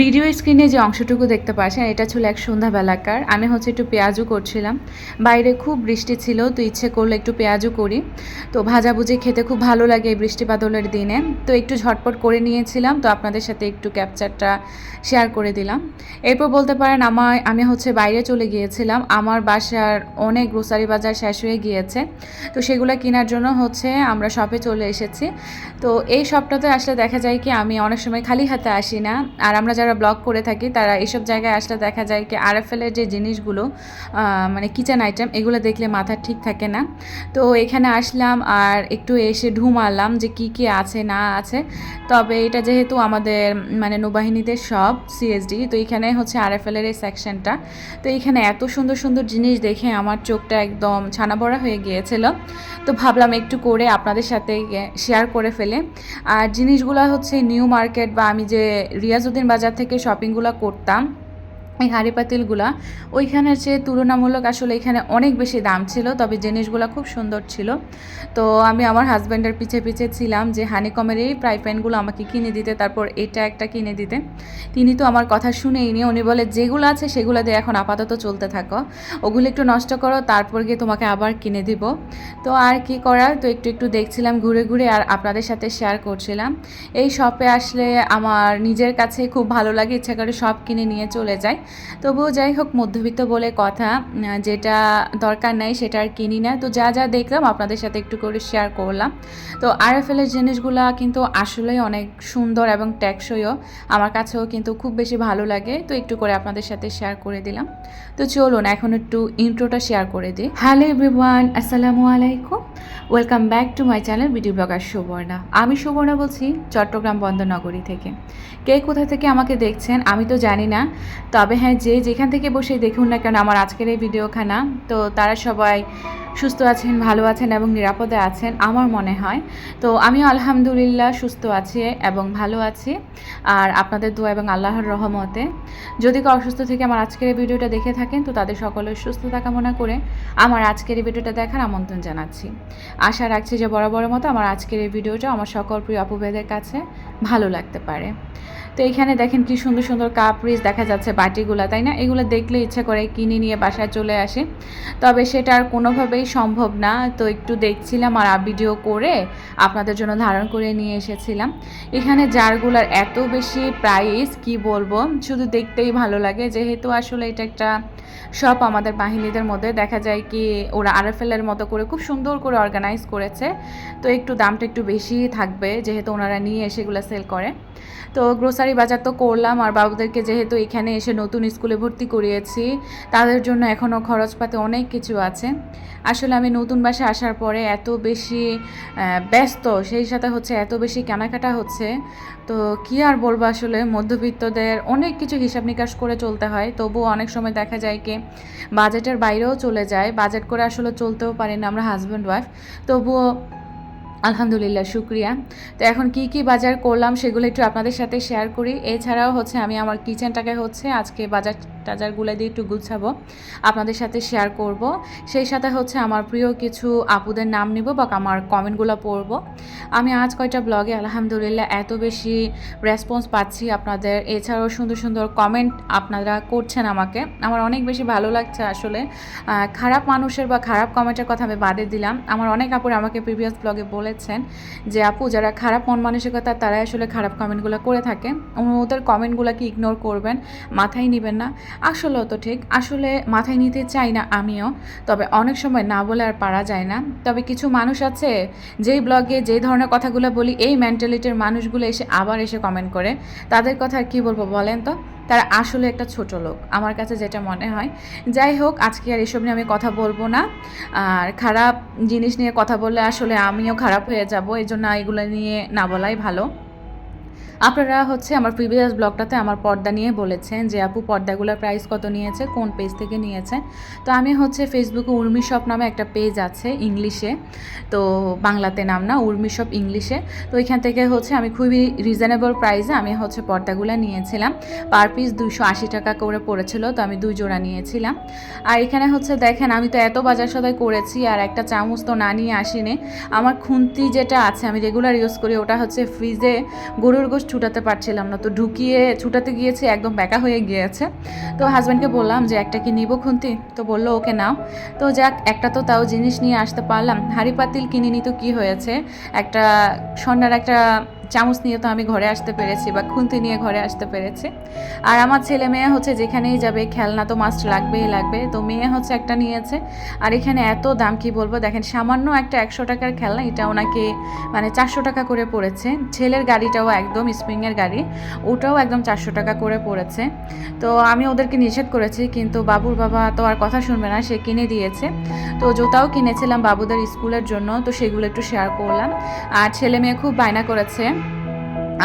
Video স্ক্রিনে যে অংশটুকু দেখতে পাচ্ছেন, এটা ছিল এক সন্ধ্যাবেলাকার। আমি হচ্ছে একটু পেঁয়াজও করছিলাম। বাইরে খুব বৃষ্টি ছিল, তো ইচ্ছে করলে একটু পেঁয়াজও করি। তো ভাজাভুজি খেতে খুব ভালো লাগে এই বৃষ্টি বাদলের দিনে। তো একটু ঝটপট করে নিয়েছিলাম, তো আপনাদের সাথে একটু ক্যাপচারটা শেয়ার করে দিলাম। এরপর বলতে পারেন আমার আমি হচ্ছে বাইরে চলে গিয়েছিলাম। আমার বাসার অনেক গ্রোসারি বাজার শেষ হয়ে গিয়েছে। তো সেগুলো কেনার জন্য হচ্ছে আমরা শপে চলে এসেছি। তো এই শপটাতে আসলে দেখা যায় কি, আমি অনেক সময় খালি হাতে আসি না। আর আমরা যারা ব্লগ করে থাকি, তারা এইসব জায়গায় আসলে দেখা যায় কি আরএফএলের যে জিনিসগুলো মানে কিচেন আইটেম এগুলো দেখলে মাথা ঠিক থাকে না। তো এখানে আসলাম আর একটু এসে ঢু মারলাম যে কি কি আছে, না আছে। তবে এটা যেহেতু আমাদের মানে নৌবাহিনীদের সব সিএসডি তো এখানে হচ্ছে আরএফএলের এই সেকশনটা তো এখানে এত সুন্দর সুন্দর জিনিস দেখে আমার চোখটা একদম ছানা বড়া হয়ে গিয়েছিল। তো ভাবলাম একটু করে আপনাদের সাথে শেয়ার করে ফেলে। আর জিনিসগুলো হচ্ছে নিউ মার্কেট বা আমি যে রিয়াজউদ্দিন বাজার থেকে শপিংগুলো করতাম। এই হাঁড়ি পাতিলগুলা, ওইখানের চেয়ে তুলনামূলক আসলে এখানে অনেক বেশি দাম ছিল, তবে জিনিসগুলো খুব সুন্দর ছিল। তো আমি আমার হাজব্যান্ডের পিছে পিছে ছিলাম যে হানিকমের এই ফ্রাই প্যানগুলো আমাকে কিনে দিতে, তারপর এটা একটা কিনে দিতে। তিনি তো আমার কথা শুনেই নি, উনি বলে, যেগুলো আছে সেগুলো দিয়ে এখন আপাতত চলতে থাকো। ওগুলো একটু নষ্ট করো, তারপর গিয়ে তোমাকে আবার কিনে দিব। তো আর কি করার? তো একটু একটু দেখছিলাম ঘুরে ঘুরে আর আপনাদের সাথে শেয়ার করছিলাম। এই শপে আসলে আমার নিজের কাছে খুব ভালো লাগে, ইচ্ছা করে সব কিনে নিয়ে চলে যায় তবুও যাই হোক, মধ্যবিত্ত বলে কথা যেটা দরকার নাই সেটা আর কিনি না। তো যা যা দেখলাম, আপনাদের সাথে একটু করে শেয়ার করলাম। তো আরএফএলের জিনিসগুলা কিন্তু আসলেই অনেক সুন্দর এবং টেকসইও। আমার কাছেও কিন্তু খুব বেশি ভালো লাগে। তো একটু করে আপনাদের সাথে শেয়ার করে দিলাম। তো চলুন, এখন একটু ইন্ট্রোটা শেয়ার করে দিই। হ্যালো এভরিওয়ান আসসালামু আলাইকুম। Welcome back to my channel video blogger Subarna আমি সুবর্ণা বলছি চট্টগ্রাম বন্দরনগরী থেকে। কে কোথা থেকে আমাকে দেখছেন আমি তো জানি না, তবে হ্যাঁ যে যেখান থেকে বসে দেখুন না কেন আমার আজকের এই ভিডিওখানা, তো তারা সবাই সুস্থ আছেন, ভালো আছেন এবং নিরাপদে আছেন আমার মনে হয়। তো আমি আলহামদুলিল্লাহ সুস্থ আছি এবং ভালো আছি। আর আপনাদের দোয়া এবং আল্লাহর রহমতে যদি কেউ অসুস্থ থেকে আমার আজকের এই ভিডিওটা দেখে থাকেন, তো তাদের সকলের সুস্থতা কামনা করে আমার আজকের এই ভিডিওটা দেখার আমন্ত্রণ জানাচ্ছি। আশা রাখছি যে বড় বড় মতো আমার আজকের এই ভিডিওটা আমার সকল প্রিয় আপুভেদের কাছে ভালো লাগতে পারে। তো এখানে দেখেন কি সুন্দর সুন্দর কাপ রিস দেখা যাচ্ছে বাটিগুলা, তাই না? এগুলো দেখলে ইচ্ছা করে কিনে নিয়ে বাসায় চলে আসে। তবে সেটা আর কোনোভাবেই সম্ভব না। তো একটু দেখছিলাম আর ভিডিও করে আপনাদের জন্য ধারণ করে নিয়ে এসেছিলাম। এখানে জারগুলার এত বেশি প্রাইস কি বলব? শুধু দেখতেই ভালো লাগে। যেহেতু আসলে এটা একটা সব আমাদের বাহিনীদের মধ্যে, দেখা যায় কি ওরা আরএফএলের মতো করে খুব সুন্দর করে অর্গানাইজ করেছে। তো একটু দামটা একটু বেশি থাকবে, যেহেতু ওনারা নিয়ে এসে এগুলো সেল করে। তো গ্রোসারি বাজার তো করলাম, আর বাবুদেরকে যেহেতু এখানে এসে নতুন স্কুলে ভর্তি করিয়েছি, তাদের জন্য এখনও খরচপাতি অনেক কিছু আছে। আসলে আমি নতুন বাসে আসার পরে এত বেশি ব্যস্ত, সেই সাথে হচ্ছে এত বেশি কেনাকাটা হচ্ছে, তো কি আর বলব আসলে মধ্যবিত্তদের অনেক কিছু হিসাব নিকাশ করে চলতে হয়, তবুও অনেক সময় দেখা যায় কি, বাজেটের বাইরেও চলে যায়, বাজেট করে আসলে চলতেও পারি না আমরা হাজব্যান্ড ওয়াইফ তবুও আলহামদুলিল্লাহ, শুক্রিয়া। তো এখন কি কি বাজার করলাম সেগুলো একটু আপনাদের সাথে শেয়ার করি। এছাড়াও হচ্ছে আমি আমার কিচেনটাকে হচ্ছে আজকে বাজার টাজারগুলো দিয়ে একটু গুছাবো। আপনাদের সাথে শেয়ার করব। সেই সাথে হচ্ছে আমার প্রিয় কিছু আপুদের নাম নিব বা আমার কমেন্টগুলো পড়ব। আমি আজ কয়টা ব্লগে আলহামদুলিল্লাহ, এত বেশি রেসপন্স পাচ্ছি আপনাদের। এছাড়াও সুন্দর সুন্দর কমেন্ট আপনারা করছেন আমাকে। আমার অনেক বেশি ভালো লাগছে আসলে। খারাপ মানুষের বা খারাপ কমেন্টের কথা আমি বাদে দিলাম। আমার অনেক আপুর আমাকে প্রিভিয়াস ব্লগে বলেছেন যে, আপু, যারা খারাপ মন মানসিকতা, তারাই আসলে খারাপ কমেন্টগুলো করে থাকে। ওদের কমেন্টগুলোকে ইগনোর করবেন। মাথায় নেবেন না। আসলেও তো ঠিক, আসলে মাথায় নিতে চাই না আমিও, তবে অনেক সময় না বলে আর পারা যায় না। তবে কিছু মানুষ আছে, যেই ব্লগে যেই ধরনের কথাগুলো বলি, এই মেন্টালিটির মানুষগুলো এসে আবার এসে কমেন্ট করে, তাদের কথা আর কী বলব বলেন তো? তারা আসলে একটা ছোট লোক, আমার কাছে যেটা মনে হয়। যাই হোক, আজকে আর এসব নিয়ে আমি কথা বলব না। আর খারাপ জিনিস নিয়ে কথা বললে আসলে আমিও খারাপ হয়ে যাব এই জন্য এগুলো নিয়ে না বলাই ভালো। আপনারা হচ্ছে আমার প্রিভিয়াস ব্লগটাতে আমার পর্দা নিয়ে বলেছেন যে, আপু, পর্দাগুলোর প্রাইস কত নিয়েছে? কোন পেজ থেকে নিয়েছে? তো আমি হচ্ছে ফেসবুকে উর্মি শপ নামে একটা পেজ আছে ইংলিশে। তো বাংলাতে নাম না, উর্মি শপ ইংলিশে। তো এখান থেকে হচ্ছে আমি খুবই রিজনেবল প্রাইসে আমি হচ্ছে পর্দাগুলো নিয়েছিলাম। পার পিস দুইশো আশি টাকা করে পড়েছিল, তো আমি দুই জোড়া নিয়েছিলাম। আর এখানে হচ্ছে দেখেন, আমি তো এত বাজার সদাই করেছি, আর একটা চামচ তো না নিয়ে আসিনি। আমার খুন্তি যেটা আছে, আমি রেগুলার ইউজ করি, ওটা হচ্ছে ফ্রিজে গরুর খরগোশ ছুটাতে পারছিলাম না। তো ঢুকিয়ে ছুটাতে গিয়েছি, একদম ব্যাকা হয়ে গিয়েছে। তো হাজব্যান্ডকে বললাম যে, একটা কি নিব খুন্তি? তো বলল, ওকে নাও। তো যাক, একটা তো তাও জিনিস নিয়ে আসতে পারলাম। হাড়ি পাতিল কিনে তো কি হয়েছে? একটা সন্ধ্যার একটা চামচ নিয়ে তো আমি ঘরে আসতে পেরেছি বা খুন্তি নিয়ে ঘরে আসতে পেরেছি। আর আমার ছেলে মেয়ে হচ্ছে যেখানেই যাবে, খেলনা তো মাস্ট লাগবেই লাগবে। তো মেয়ে হচ্ছে একটা নিয়েছে। আর এখানে এত দাম কি বলব? দেখেন, সামান্য একটা একশো টাকার খেলনা এটা ওনাকে মানে চারশো টাকা করে পড়েছে। ছেলের গাড়িটাও একদম স্প্রিংয়ের গাড়ি, ওটাও একদম চারশো টাকা করে পড়েছে। তো আমি ওদেরকে নিষেধ করেছি, কিন্তু বাবুর বাবা তো আর কথা শুনবে না, সে কিনে দিয়েছে। তো জুতাও কিনেছিলাম বাবুদের স্কুলের জন্য, তো সেগুলো একটু শেয়ার করলাম। আর ছেলে মেয়ে খুব বায়না করেছে।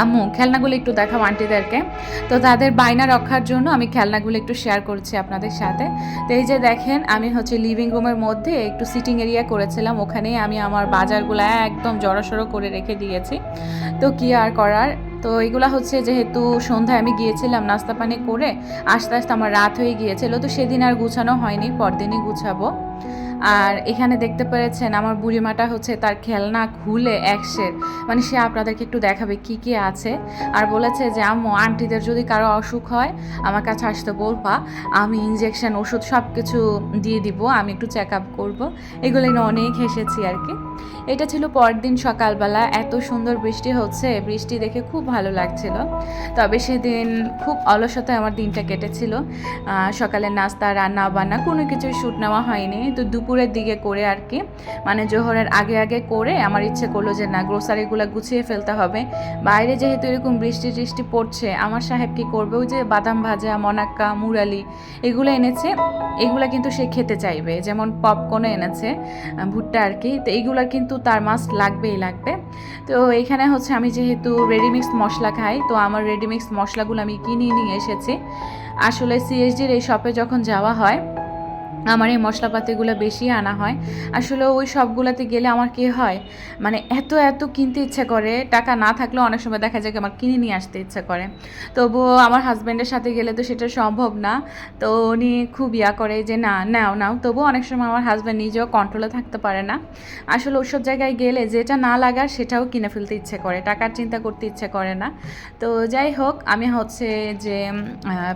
আম্মু, খেলনাগুলো একটু দেখাও আন্টিদেরকে। তো তাদের বায়না রক্ষার জন্য আমি খেলনাগুলো একটু শেয়ার করছি আপনাদের সাথে। তো এই যে দেখেন, আমি হচ্ছে লিভিং রুমের মধ্যে একটু সিটিং এরিয়া করেছিলাম। ওখানেই আমি আমার বাজারগুলো একদম জড়সড়ো করে রেখে দিয়েছি। তো কি আর করার? তো এগুলা হচ্ছে যেহেতু সন্ধ্যায় আমি গিয়েছিলাম নাস্তা পানি করে, আস্তে আস্তে আমার রাত হয়ে গিয়েছিল। তো সেদিন আর গুছানো হয়নি, পরদিনই গুছাবো। আর এখানে দেখতে পেরেছেন আমার বুড়িমাটা হচ্ছে তার খেলনা খুলে এক একশের মানে সে আপনাদেরকে একটু দেখাবে কি কি আছে। আর বলেছে যে আম্মু আন্টিদের যদি কারও অসুখ হয় আমার কাছে আসতে বলবা। আমি ইঞ্জেকশন ওষুধ সব কিছু দিয়ে দিব আমি একটু চেক আপ করব। এগুলো নিয়ে অনেক হেসেছি আর কি। এটা ছিল পরদিন সকালবেলা। এত সুন্দর বৃষ্টি হচ্ছে বৃষ্টি দেখে খুব ভালো লাগছিল। তবে সেদিন খুব অলসতায় আমার দিনটা কেটেছিল। আহ, সকালের নাস্তা রান্না বান্না কোনো কিছুই শ্যুট নেওয়া হয়নি। তো দুপুরের দিকে করে আর কি। মানে জোহরের আগে আগে করে আমার ইচ্ছে করল যে, না গ্রোসারিগুলো গুছিয়ে ফেলতে হবে। বাইরে যেহেতু এরকম বৃষ্টি টিষ্টি পড়ছে, আমার সাহেব কি করবে? ওই যে বাদাম ভাজা, মনাক্কা, মুরালি, এগুলো এনেছে। এগুলো কিন্তু সে খেতে চাইবে। যেমন পপকর্নও এনেছে, ভুট্টা আর কি। তো এইগুলার কিন্তু তার মাস্ট লাগবেই লাগবে। তো এখানে হচ্ছে আমি যেহেতু রেডিমিক্স মশলা খাই, তো আমার রেডিমিক্স মশলাগুলো আমি কিনে নিয়ে এসেছি। আসলে সিএসডির এই শপে যখন যাওয়া হয় আমার এই মশলাপাতিগুলো বেশি আনা হয়। আসলে ওই সবগুলোতে গেলে আমার কি হয় মানে এত এত কিনতে ইচ্ছে করে, টাকা না থাকলেও অনেক সময় দেখা যায় আমার কিনে নিয়ে আসতে ইচ্ছে করে। তবুও আমার হাজব্যান্ডের সাথে গেলে তো সেটা সম্ভব না। তো উনি খুব ইয়া করে যে, না, নাও নাও। তবুও অনেক সময় আমার হাজব্যান্ড নিজেও কন্ট্রোলে থাকতে পারে না। আসলে ওইসব জায়গায় গেলে যেটা না লাগার সেটাও কিনে ফেলতে ইচ্ছে করে, টাকার চিন্তা করতে ইচ্ছে করে না। তো যাই হোক, আমি হচ্ছে যে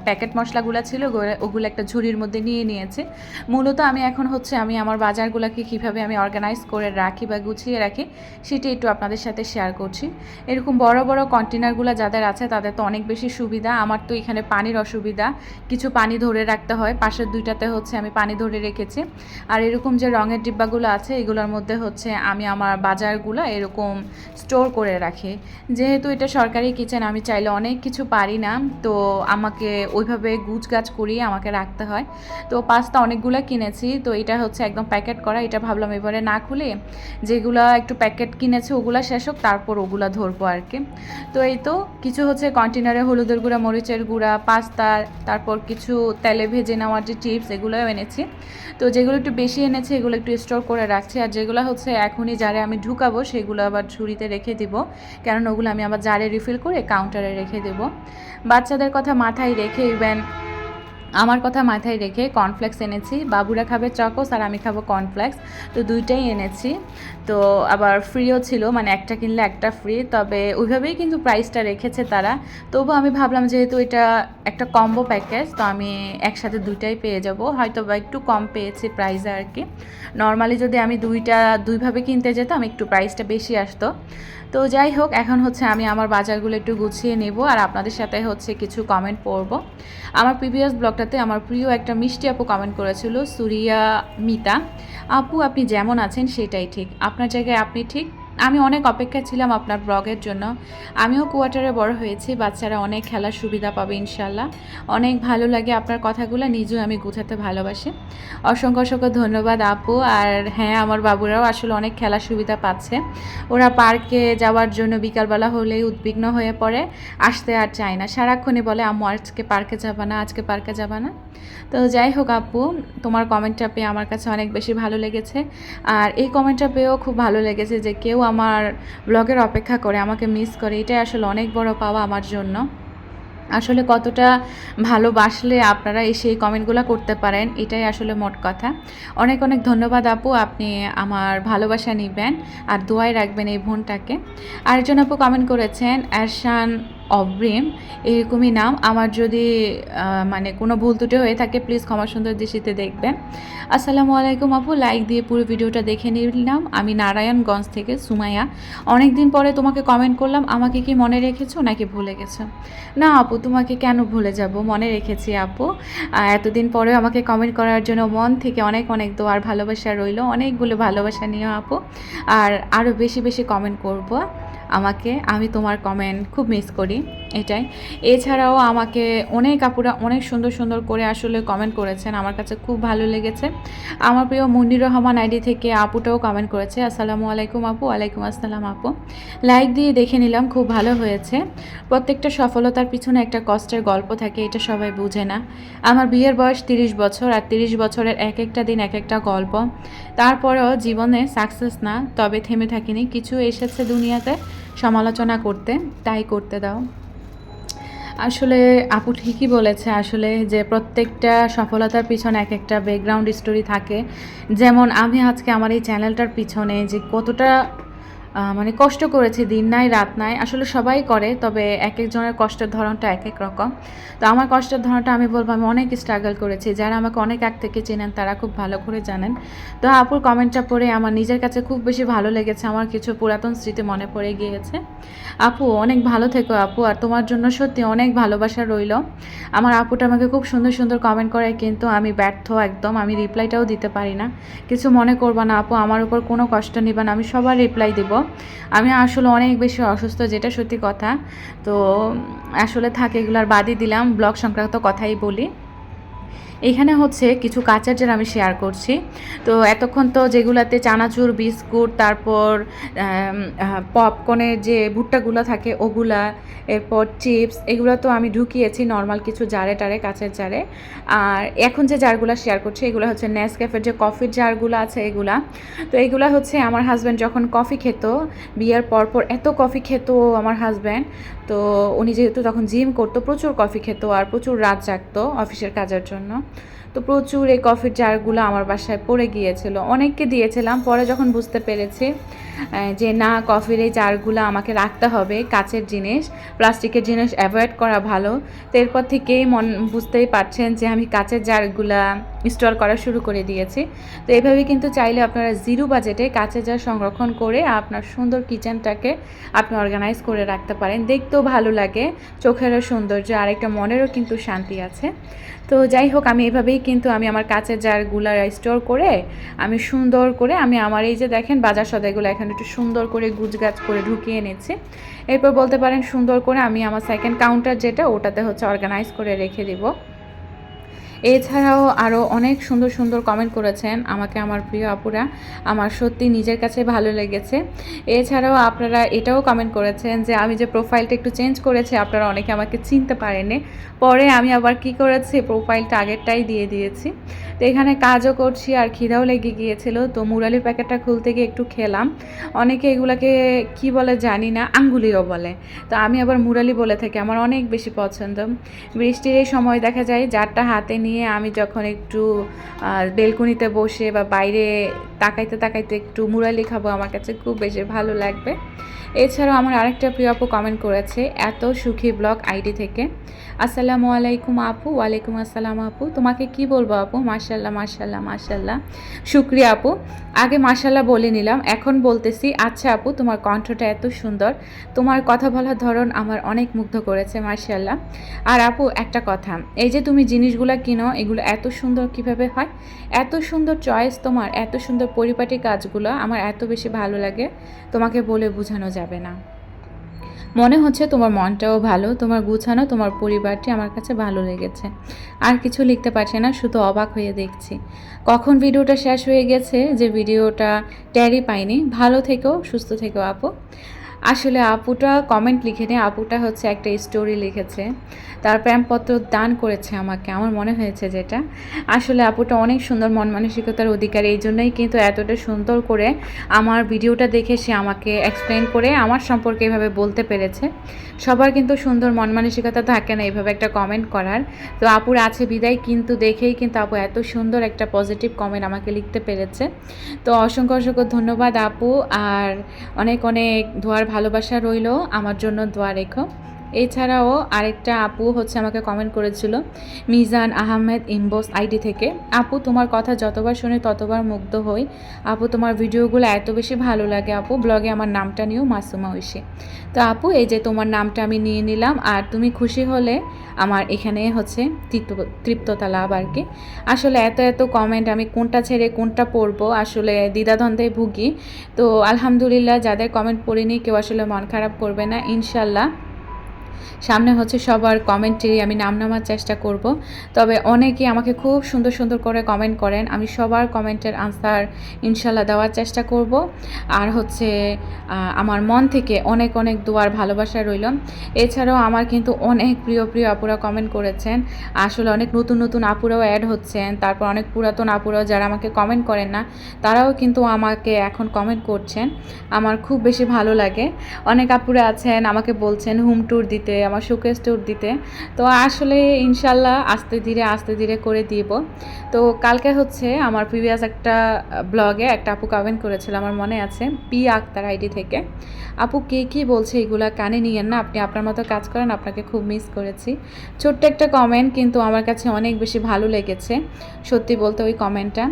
প্যাকেট মশলাগুলো ছিল ওগুলো একটা ঝুড়ির মধ্যে নিয়ে নিয়েছি। মূলত আমি এখন হচ্ছে আমি আমার বাজারগুলোকে কীভাবে আমি অর্গানাইজ করে রাখি বা গুছিয়ে রাখি, সেটি একটু আপনাদের সাথে শেয়ার করছি। এরকম বড় বড় কন্টেনারগুলো যাদের আছে, তাদের তো অনেক বেশি সুবিধা। আমার তো এখানে পানির অসুবিধা। কিছু পানি ধরে রাখতে হয়। পাশের দুইটাতে হচ্ছে আমি পানি ধরে রেখেছি। আর এরকম যে রঙের ডিব্বাগুলো আছে, এগুলোর মধ্যে হচ্ছে আমি আমার বাজারগুলো এরকম স্টোর করে রাখি। যেহেতু এটা সরকারি কিচেন আমি চাইলে অনেক কিছু পারি না। তো আমাকে ওইভাবে গুছ গাছ করিয়ে আমাকে রাখতে হয়। তো পাস্তা অনেকগুলো কিনেছি, তো এটা হচ্ছে একদম প্যাকেট করা। এটা ভাবলাম এবারে না খুলে যেগুলো একটু প্যাকেট কিনেছে ওগুলো শেষ হোক, তারপর ওগুলো ধরবো আর কি। তো এই তো কিছু হচ্ছে কন্টেনারে হলুদের গুঁড়া, মরিচের গুঁড়া, পাস্তা, তারপর কিছু তেলে ভেজে নেওয়ার যে চিপস, এগুলোও এনেছি। তো যেগুলো একটু বেশি এনেছি, এগুলো একটু স্টোর করে রাখছি। আর যেগুলো হচ্ছে এখনই জারে আমি ঢুকাবো, সেগুলো আবার ঝুড়িতে রেখে দিব। কারণ ওগুলো আমি আবার জারে রিফিল করে কাউন্টারে রেখে দেব। বাচ্চাদের কথা মাথায় রেখে ইভেন আমার কথা মাথায় রেখে কর্নফ্লেক্স এনেছি। বাবুরা খাবে চকোস আর আমি খাব কর্নফ্লেক্স তো দুইটাই এনেছি। তো আবার ফ্রিও ছিল মানে একটা কিনলে একটা ফ্রি তবে ওইভাবেই কিন্তু প্রাইসটা রেখেছে তারা। তবু আমি ভাবলাম যেহেতু এটা একটা কম্বো প্যাকেজ তো আমি একসাথে দুইটাই পেয়ে যাব। হয়তো বা একটু কম পেয়েছি প্রাইসে আর কি। নর্মালি যদি আমি দুইটা, দুইভাবে কিনতে যেতাম, একটু প্রাইসটা বেশি আসতো। তো যাই হোক, এখন হচ্ছে আমি আমার বাজারগুলো একটু গুছিয়ে নেব আর আপনাদের সাথে হচ্ছে কিছু কমেন্ট পড়ব। আমার প্রিভিয়াস ব্লগটাতে আমার প্রিয় একটা মিষ্টি আপু কমেন্ট করেছিল, সুরিয়া মিতা। আপু, আপনি যেমন আছেন সেটাই ঠিক। আপনার জায়গায় আপনি ঠিক? আমি অনেক অপেক্ষা ছিলাম আপনার ব্লগের জন্য। আমিও কোয়ার্টারে বড় হয়েছি, বাচ্চারা অনেক খেলার সুবিধা পাবে ইনশাল্লাহ অনেক ভালো লাগে আপনার কথাগুলো, নিজেও আমি গুছাতে ভালোবাসি। অসংখ্য অসংখ্য ধন্যবাদ আপু, আর হ্যাঁ আমার বাবুরাও আসলে অনেক খেলার সুবিধা পাচ্ছে। ওরা পার্কে যাওয়ার জন্য বিকালবেলা হলেই উদ্বিগ্ন হয়ে পড়ে, আসতে আর চায় না। সারাক্ষণই বলে, আম্মু, আজকে পার্কে যাবা না, আজকে পার্কে যাবা না। তো যাই হোক আপু, তোমার কমেন্টটা পেয়ে আমার কাছে অনেক বেশি ভালো লেগেছে। আর এই কমেন্টটা পেয়েও খুব ভালো লেগেছে যে কেউ আমার ব্লগের অপেক্ষা করে, আমাকে মিস করে। এটাই আসলে অনেক বড় পাওয়া আমার জন্য। আসলে কতটা ভালোবাসলে আপনারা এসে এই কমেন্টগুলো করতে পারেন, এটাই আসলে মোট কথা। অনেক অনেক ধন্যবাদ আপু, আপনি আমার ভালোবাসা নিবেন আর দোয়াই রাখবেন এই বোনটাকে। আরেকজন আপু কমেন্ট করেছেন অ্যারশান অব্রিম এরকমই নাম। আমার যদি মানে কোনো ভুল ত্রুটি হয়ে থাকে প্লিজ ক্ষমা সুন্দর দৃষ্টিতে দেখবেন। আসসালামু আলাইকুম আপু। লাইক দিয়ে পুরো ভিডিওটা দেখে নিলাম। আমি নারায়ণগঞ্জ থেকে সুমাইয়া। অনেক দিন পরে তোমাকে কমেন্ট করলাম, আমাকে কি মনে রেখেছো নাকি ভুলে গেছো? না আপু, তোমাকে কেন ভুলে যাব? মনে রেখেছি আপু। এতদিন পরেও আমাকে কমেন্ট করার জন্য মন থেকে অনেক অনেক দোয়ার ভালোবাসা রইল। অনেকগুলো ভালোবাসা নিও আপু। আর আরও বেশি বেশি কমেন্ট করব। আমাকে, আমি তোমার কমেন্ট খুব মিস করি, এটাই। এছাড়াও আমাকে অনেক আপুরা অনেক সুন্দর সুন্দর করে আসলে কমেন্ট করেছেন, আমার কাছে খুব ভালো লেগেছে। আমার প্রিয় মুন্নির রহমান আইডি থেকে আপুটাও কমেন্ট করেছে, আসসালামু আলাইকুম আপু আলাইকুম আসসালাম আপু। লাইক দিয়ে দেখে নিলাম খুব ভালো হয়েছে। প্রত্যেকটা সফলতার পিছনে একটা কষ্টের গল্প থাকে, এটা সবাই বুঝে না। আমার বিয়ের বয়স তিরিশ বছর, আর তিরিশ বছরের এক একটা দিন, এক একটা গল্প। তারপরেও জীবনে সাকসেস না, তবে থেমে থাকিনি। কিছু এসেছে দুনিয়াতে সমালোচনা করতে, তাই করতে দাও। আসলে আপু ঠিকই বলেছে, আসলে যে প্রত্যেকটা সফলতার পিছনে এক একটা ব্যাকগ্রাউন্ড স্টোরি থাকে। যেমন আমি আজকে আমার এই চ্যানেলটার পিছনে যে কতটা মানে কষ্ট করেছে, দিন নাই, রাত নাই, আসলে সবাই করে, তবে এক একজনের কষ্টের ধরনটা এক এক রকম। তো আমার কষ্টের ধরনটা আমি বলব, আমি অনেক স্ট্রাগল করেছি, যারা আমাকে অনেক আগ থেকে চেনেন, তারা খুব ভালো করে জানেন। তো আপুর কমেন্টটা পড়ে আমার নিজের কাছে খুব বেশি ভালো লেগেছে, আমার কিছু পুরাতন স্মৃতি মনে পড়ে গিয়েছে। আপু, অনেক ভালো থেকো আপু, আর তোমার জন্য সত্যি অনেক ভালোবাসা রইল। আমার আপুটা আমাকে খুব সুন্দর সুন্দর কমেন্ট করে, কিন্তু আমি ব্যর্থ একদম, আমি রিপ্লাইটাও দিতে পারি না। কিছু মনে করবা না আপু, আমার উপর কোনো কষ্ট নিবা না, আমি সবার রিপ্লাই দিব। আমি আসলে অনেক বেশি অসুস্থ, যেটা সত্যি কথা। তো আসলে থাকে, এগুলো আর বাদই দিলাম। ব্লগ সংক্রান্ত কথাই বলি। এখানে হচ্ছে কিছু কাচার্যের আমি শেয়ার করছি। তো এতক্ষণ তো যেগুলাতে চানাচুর, বিস্কুট, তারপর পপকর্নের যে ভুট্টাগুলো থাকে ওগুলা, এরপর চিপস এগুলো তো আমি ঢুকিয়েছি নর্মাল কিছু জারে টারে, কাচের জারে। আর এখন যে জারগুলো শেয়ার করছি, এগুলো হচ্ছে নেসক্যাফের যে কফির জারগুলো আছে এগুলা। তো এগুলা হচ্ছে আমার হাজব্যান্ড যখন কফি খেত, বিয়ের পর পর এত কফি খেত আমার হাজব্যান্ড তো উনি যেহেতু তখন জিম করতো, প্রচুর কফি খেত আর প্রচুর রাত জাগতো অফিসের কাজের জন্য। তো প্রচুর এই কফির জারগুলো আমার বাসায় পড়ে গিয়েছিল। অনেককে দিয়েছিলাম, পরে যখন বুঝতে পেরেছি যে না, কফির এই জারগুলো আমাকে রাখতে হবে, কাচের জিনিস, প্লাস্টিকের জিনিস অ্যাভয়েড করা ভালো। তো এরপর থেকেই মন, বুঝতেই পারছেন যে আমি কাচের জারগুলা স্টোর করা শুরু করে দিয়েছি। তো এইভাবে কিন্তু চাইলে আপনারা জিরো বাজেটে কাচের জার সংরক্ষণ করে আপনার সুন্দর কিচেনটাকে আপনি অর্গানাইজ করে রাখতে পারেন। দেখতেও ভালো লাগে, চোখেরও সৌন্দর্য আর একটা মনেরও কিন্তু শান্তি আছে। তো যাই হোক, আমি এভাবেই কিন্তু আমি আমার কাচের জারগুলা স্টোর করে আমি সুন্দর করে আমি আমার এই যে দেখেন বাজার সদাইগুলো এখন একটু সুন্দর করে গুজগাছ করে ঢুকিয়ে নিচ্ছি এরপর বলতে পারেন সুন্দর করে আমি আমার সেকেন্ড কাউন্টার যেটা, ওটাতে হচ্ছে অর্গানাইজ করে রেখে দিব। এছাড়াও আরও অনেক সুন্দর সুন্দর কমেন্ট করেছেন আমাকে, আমার প্রিয় আপুরা। আমার সত্যি নিজের কাছে ভালো লেগেছে। এছাড়াও আপনারা এটাও কমেন্ট করেছেন যে, আমি যে প্রোফাইলটা একটু চেঞ্জ করেছি, আপনারা অনেকে আমাকে চিনতে পারেনি পরে আমি আবার কি করেছি? প্রোফাইলটা আগেরটাই দিয়ে দিয়েছি। তো এখানে কাজও করছি, আর খিদাও লেগে গিয়েছিল। তো মুরালির প্যাকেটটা খুলতে গিয়ে একটু খেলাম। অনেকে এগুলাকে কি বলে জানি না, আঙ্গুলিও বলে। তো আমি আবার মুরালি বলে থাকি, আমার অনেক বেশি পছন্দ। বৃষ্টির এই সময় দেখা যায়, যারটা হাতে নিয়ে আমি যখন একটু বেলকুনিতে বসে বা বাইরে তাকাইতে তাকাইতে একটু মুরালি খাব আমার কাছে খুব বেশি ভালো লাগবে। এছাড়াও আমার আরেকটা প্রিয় আপু কমেন্ট করেছে, এত সুখী ব্লগ আইডি থেকে। আসসালামু আলাইকুম আপু, ওয়ালাইকুম আসসালাম আপু। তোমাকে কি বলব আপু? মার্শাল্লাহ মার্শাল্লাহ মার্শাল্লাহ শুক্রিয়া আপু। আগে মার্শাল্লাহ বলে নিলাম, এখন বলতেছি আচ্ছা আপু, তোমার কণ্ঠটা এত সুন্দর। তোমার কথা বলার ধরন আমার অনেক মুগ্ধ করেছে মার্শাল্লাহ আর আপু, একটা কথা, এই যে তুমি জিনিসগুলো কিনো, এগুলো এত সুন্দর কীভাবে হয়? এত সুন্দর চয়েস তোমার, এত সুন্দর পরিপাটি কাজগুলো আমার এত বেশি ভালো লাগে। তোমাকে বলে বোঝানো যাবে না। মনে হচ্ছে তোমার মনটাও ভালো, তোমার গুছানো, তোমার পরিবারটি আমার কাছে ভালো লেগেছে। আর কিছু লিখতে পারছে না, শুধু অবাক হয়ে দেখছি। কখন ভিডিওটা শেষ হয়ে গেছে যে ভিডিওটা ট্যারি পাইনি। ভালো থেকেও সুস্থ থেকেও আপু। আসলে আপুটা কমেন্ট লিখেনি আপুটা হচ্ছে একটা স্টোরি লিখেছে। তার প্রেমপত্র দান করেছে আমাকে। আমার মনে হয়েছে যেটা। আসলে আপুটা অনেক সুন্দর মন মানসিকতার অধিকারী। এই জন্যই কিন্তু এতটা সুন্দর করে আমার ভিডিওটা দেখে সে আমাকে এক্সপ্লেন করে আমার সম্পর্কে এভাবে বলতে পেরেছে। সবার কিন্তু সুন্দর মন মানসিকতা থাকে না এইভাবে একটা কমেন্ট করার। তো আপুর আছে বিদায়, কিন্তু দেখেই কিন্তু আপু এত সুন্দর একটা পজিটিভ কমেন্ট আমাকে লিখতে পেরেছে। তো অসংখ্য অসংখ্য ধন্যবাদ আপু। আর অনেক অনেক দোয়ার ভালোবাসা রইল। আমার জন্য দোয়া রেখো। এছাড়াও আরেকটা আপু হচ্ছে আমাকে কমেন্ট করেছিল, মিজান আহমেদ ইমবোস আইডি থেকে, আপু, তোমার কথা যতবার শুনি ততবার মুগ্ধ হই। আপু, তোমার ভিডিওগুলো এত বেশি ভালো লাগে আপু। ব্লগে আমার নামটা নিয়েও মাসুমা ঐশী। তো আপু, এই যে তোমার নামটা আমি নিয়ে নিলাম, আর তুমি খুশি হলে আমার এখানে হচ্ছে তৃপ্ত, তৃপ্ততা লাভ আর কি। আসলে এত এত কমেন্ট আমি কোনটা ছেড়ে কোনটা পড়ব, আসলে দ্বিধাদ্বন্দ্বে ভুগি। তো আলহামদুলিল্লাহ, যাদের কমেন্ট পড়িনি কেউ আসলে মন খারাপ করবে না, ইনশাল্লাহ। সামনে হচ্ছে সবার কমেন্টে আমি নাম নামার চেষ্টা করব। তবে অনেকে আমাকে খুব সুন্দর সুন্দর করে কমেন্ট করেন। আমি সবার কমেন্টের আনসার ইনশাল্লাহ দেওয়ার চেষ্টা করব। আর হচ্ছে আমার মন থেকে অনেক অনেক দোয়ার ভালোবাসা রইল। এছাড়াও আমার কিন্তু অনেক প্রিয় প্রিয় আপুরা কমেন্ট করেছেন। আসলে অনেক নতুন নতুন আপুরাও অ্যাড হচ্ছেন। তারপর অনেক পুরাতন আপুরাও যারা আমাকে কমেন্ট করেন না, তারাও কিন্তু আমাকে এখন কমেন্ট করছেন। আমার খুব বেশি ভালো লাগে। অনেক আপুরা আছেন, আমাকে বলছেন, হোম ট্যুর দিতে আমার শোকেস ট্যুর দিতে। তো আসলে ইনশাল্লাহ আস্তে ধীরে আস্তে ধীরে করে দিব। তো কালকে হচ্ছে আমার প্রিভিয়াস একটা ব্লগে একটা আপু কমেন্ট করেছিল, আমার মনে আছে, পি আক্তার আইডি থেকে। আপু কে কী বলছে এগুলা কানে নিয়েন না, আপনি আপনার মতো কাজ করেন, আপনাকে খুব মিস করেছি। ছোট্ট একটা কমেন্ট কিন্তু আমার কাছে অনেক বেশি ভালো লেগেছে, সত্যি বলতে ওই কমেন্টটা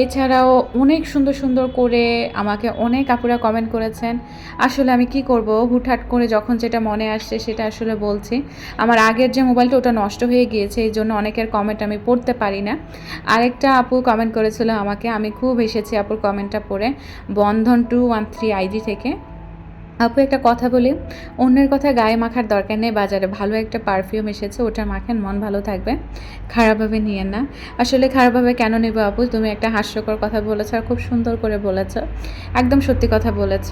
এছাড়াও অনেক সুন্দর সুন্দর করে আমাকে অনেক আপুরা কমেন্ট করেছেন, আসলে আমি কি করব, হুটহাট করে যখন যেটা মনে আসছে সেটা আসলে বলছি। আমার আগের যে মোবাইলটা ওটা নষ্ট হয়ে গিয়েছে, এই জন্য অনেকের কমেন্ট আমি পড়তে পারি না। আরেকটা আপু কমেন্ট করেছিল আমাকে, আমি খুব এসেছি আপুর কমেন্টটা পড়ে, Bandhan two one three ID থেকে। আপু একটা কথা বলি, অন্যের কথা গায়ে মাখার দরকার নেই, বাজারে ভালো একটা পারফিউম এসেছে, ওটা মাখেন, মন ভালো থাকবে। খারাপভাবে নিয়েন না। আসলে খারাপভাবে কেন নেব আপু? তুমি একটা হাস্যকর কথা বলেছ, আর খুব সুন্দর করে বলেছ। একদম সত্যি কথা বলেছ।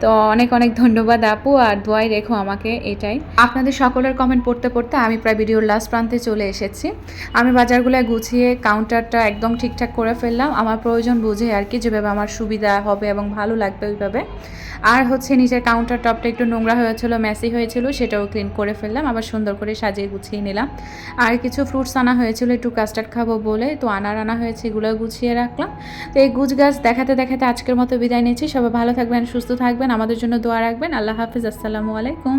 তো অনেক অনেক ধন্যবাদ আপু, আর দোয়াই রেখো আমাকে এটাই। আপনাদের সকলের কমেন্ট পড়তে পড়তে আমি প্রায় ভিডিওর লাস্ট প্রান্তে চলে এসেছি। আমি বাজারগুলো গুছিয়ে কাউন্টারটা একদম ঠিকঠাক করে ফেললাম। আমার প্রয়োজন বুঝে আর কি, যেভাবে আমার সুবিধা হবে এবং ভালো লাগবে ওইভাবে। আর হচ্ছে নিচের কাউন্টার টপটা একটু নোংরা হয়েছিল মেসি হয়েছিল, সেটাও ক্লিন করে ফেললাম, আবার সুন্দর করে সাজিয়ে গুছিয়ে নিলাম। আর কিছু ফ্রুটস আনা হয়েছিল, একটু কাস্টার্ড খাব বলে, তো আনার আনা হয়েছে এগুলো গুছিয়ে রাখলাম। তো এই গুছ গাছ দেখাতে দেখাতে আজকের মতো বিদায় নিচ্ছি, সবাই ভালো থাকবেন, সুস্থ থাকবেন, আমাদের জন্য দোয়া রাখবেন, আল্লাহ হাফিজ, আসসালামু আলাইকুম।